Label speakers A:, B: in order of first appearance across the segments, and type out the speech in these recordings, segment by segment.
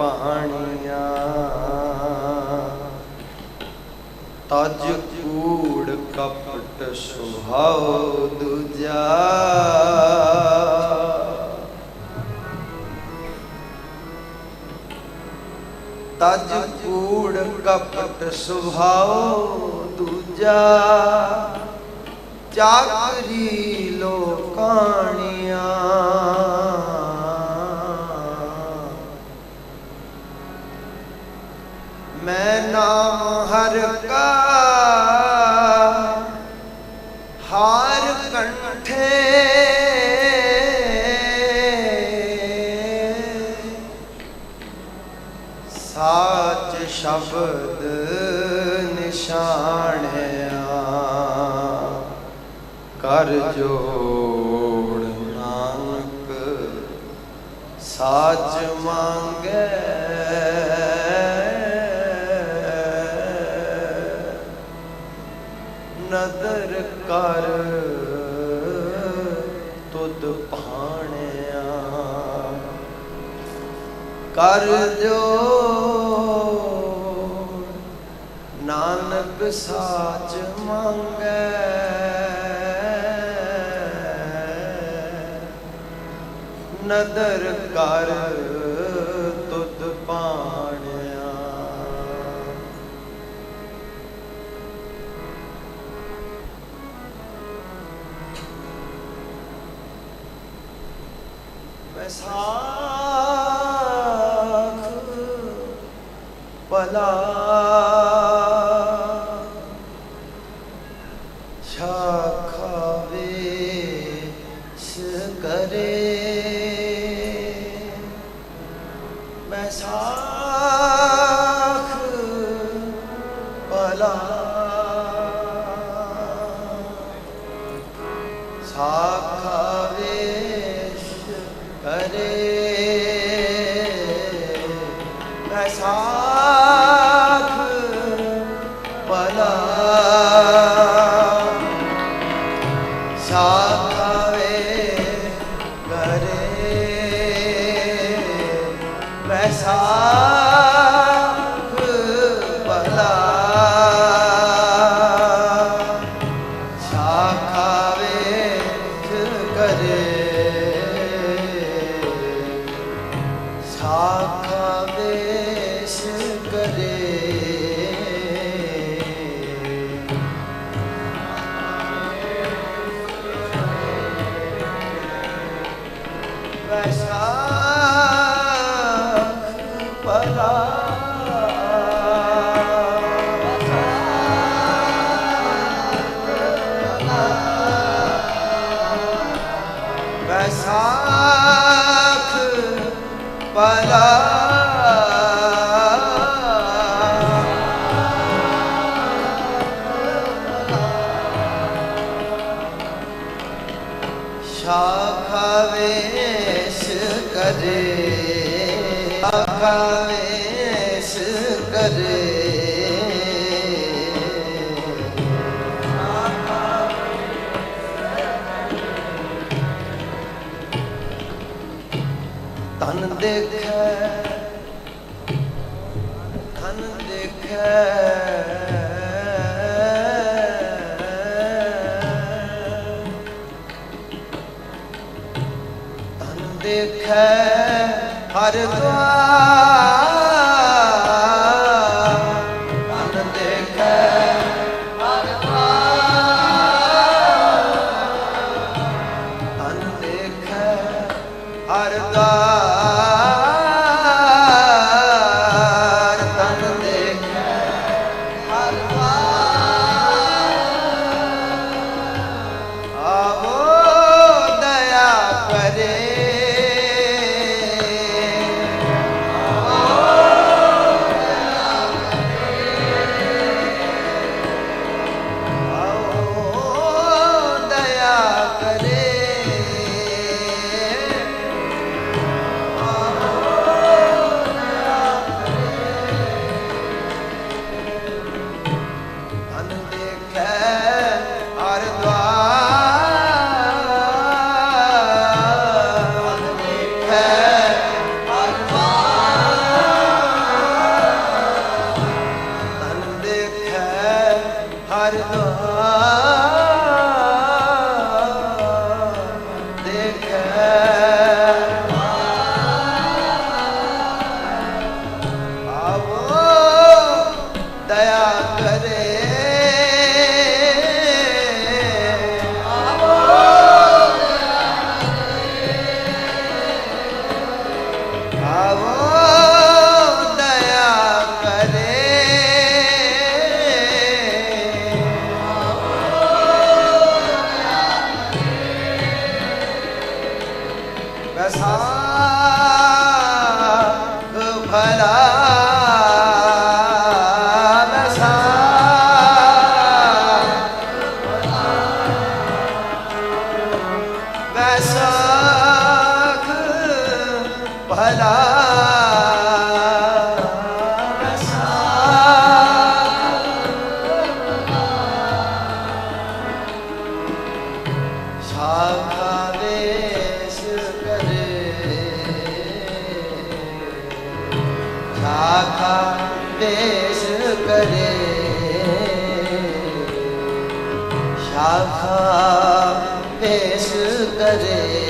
A: ਪਾਣੀਆਂ। ਤਜ ਕੂੜ ਕਪਟ ਸੁਭਾਉ ਦੂਜਾ। ਤਜ ਕੂੜ ਕਪਟ ਸੁਭਾਉ ਦੂਜਾ। ਚਾਕਰੀ ਲੋਕਾਣੀਆਂ। ਮੈਂ ਨਾਮ ਹਰ ਕਾ ਹਾਰ ਕੰਠੇ। ਸਾਚ ਸ਼ਬਦ ਨਿਸ਼ਾਨਿਆ ਕਰ ਜੋੜ ਨਾਨਕ ਸਾਚ ਮੰਗੇ ਨਦਰ ਕਰ ਤੁਧ ਭਾਣਿਆ। ਕਰ ਜੋ ਨਾਨਕ ਸਾਚ ਮੰਗੈ। ਨਦਰ ਕਰ ਵੈਸਾਖ ਪਲਾ ਸ਼ਾਖਾਵੇ ਕਰੇ। ਵੈਸਾਖ ਪਲਾ ਸਾਖਾ ਕਰੇ। ਵੈਸਾਖ ਪਲਾ ਸਾਖਾ ਕਰੇ ਵੈਸਾਖ ਪਲਾ ਵੈਸਾਖ ਪਲਾ ਤਨ ਦੇਖੈ ਤਨ ਦੇਖੈ। ਦੇਖੈ ਹਰ ਦੁਆਰ। Hare ਆਖਾ ਪੇਸ਼ ਕਰੇ।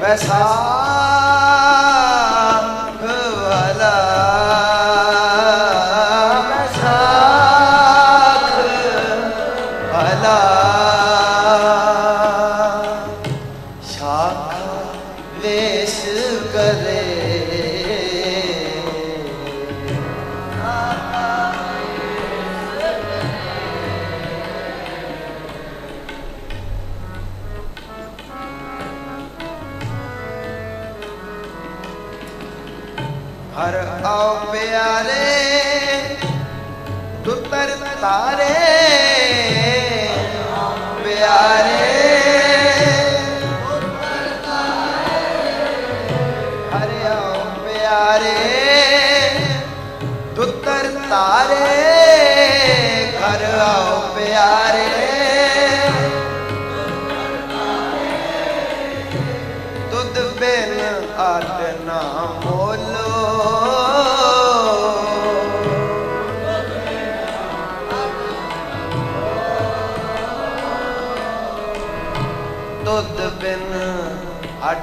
A: West ਹਰ ਆਓ ਪਿਆਰੇ, ਦੁੱਤਰ ਤਾਰੇ। ਪਿਆਰੇ ਤੁਤਰ ਤਾਰੇ ਪਿਆਰੇ ਤਾਰੇ। ਘਰ ਆਓ ਪਿਆਰੇ। ਬਿਨ ਅਦ ਨਾ ਮੋਲ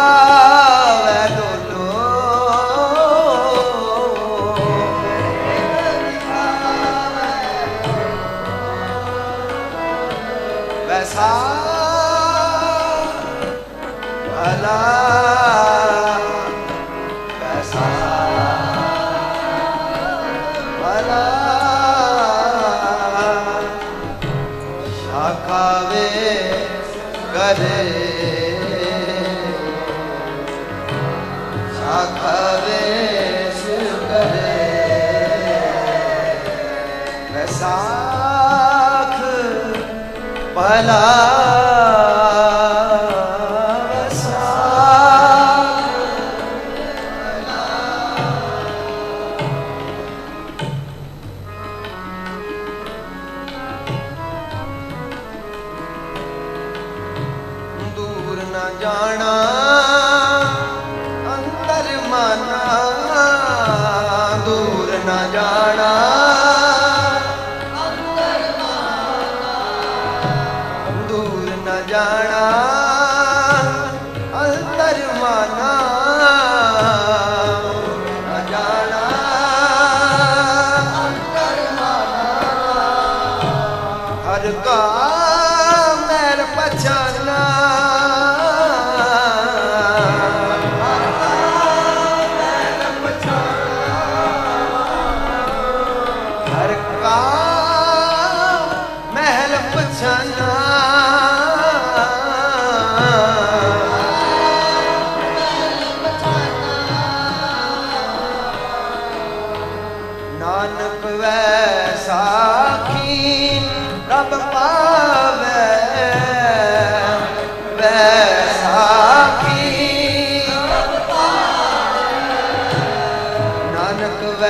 A: Allah la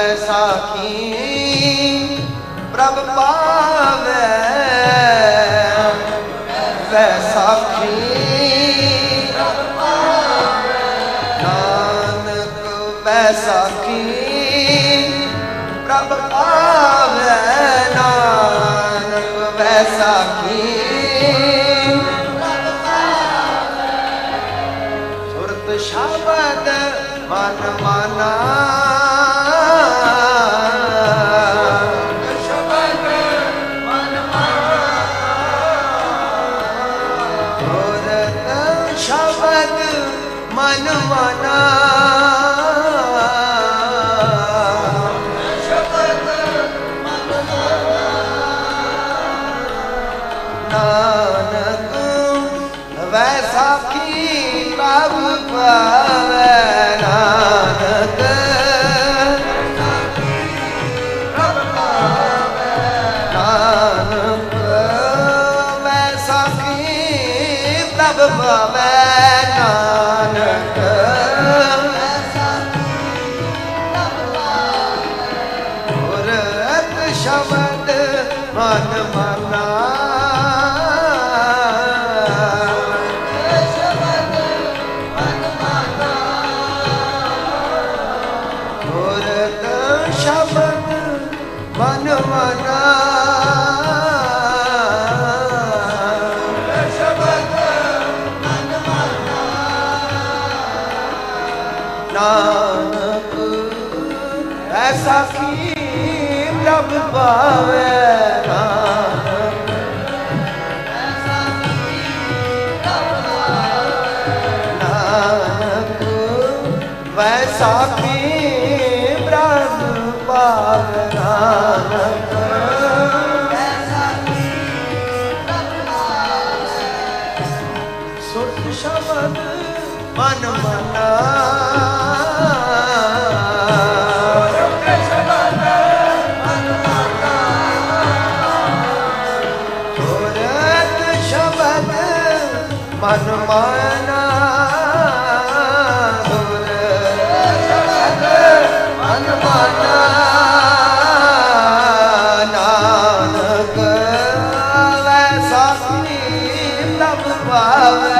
A: ਨਾਨਕ ਸਾਖੀ ਪ੍ਰਭ ਪਾਵੇ। ਵੈ ਸਾਖੀ ਨਾਨਕ ਵੈ ਸਾਖੀ ਪ੍ਰਭ ਪਾਵੇ। ਨਾਨਕ ਵੈ ਸਾਖੀ ਸ਼ਬਦ ਮਨ ਮਾਨਾ। ਪ੍ਰਭ ਪ੍ਰਭ ਪਾਵੇ ਨਾਨਕ ਨਾਨਕ ਵੈਸਾ ਕੀ ਪ੍ਰਭ ਪਾਵੇ ਨਾਨਕ? ਸੁਰਤ ਸ਼ਬਦ ਮਨ ਮਨਾ ਮਨ ਮਾਨਾ ਸੁਰਤ ਨਾਨਕ ਵੈਸਾ ਕੀ ਪ੍ਰਭ ਪਾਵੇ।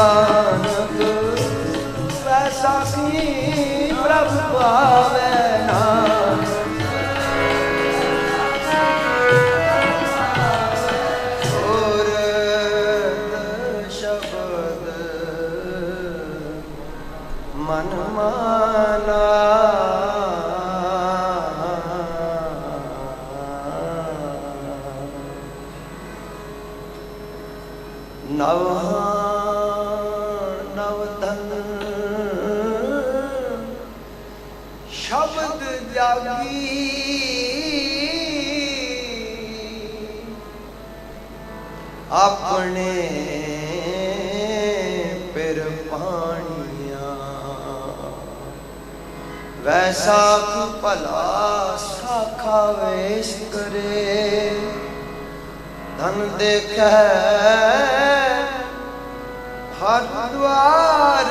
A: ਨਾਨਕ ਵੈਸਾ ਕੀ ਪ੍ਰਭ ਪਾਵੇ ਸ਼ਬਦ ਜਾਗੀ। ਆਪਣੇ ਪਿਰ ਪਾਣੀਆਂ ਵੈਸਾ ਕੁ ਭਲਾ ਸਾਖਾ ਵੇਸ ਕਰੇ। ਧਨ ਦੇਖੈ ਹਰ ਦਵਾਰ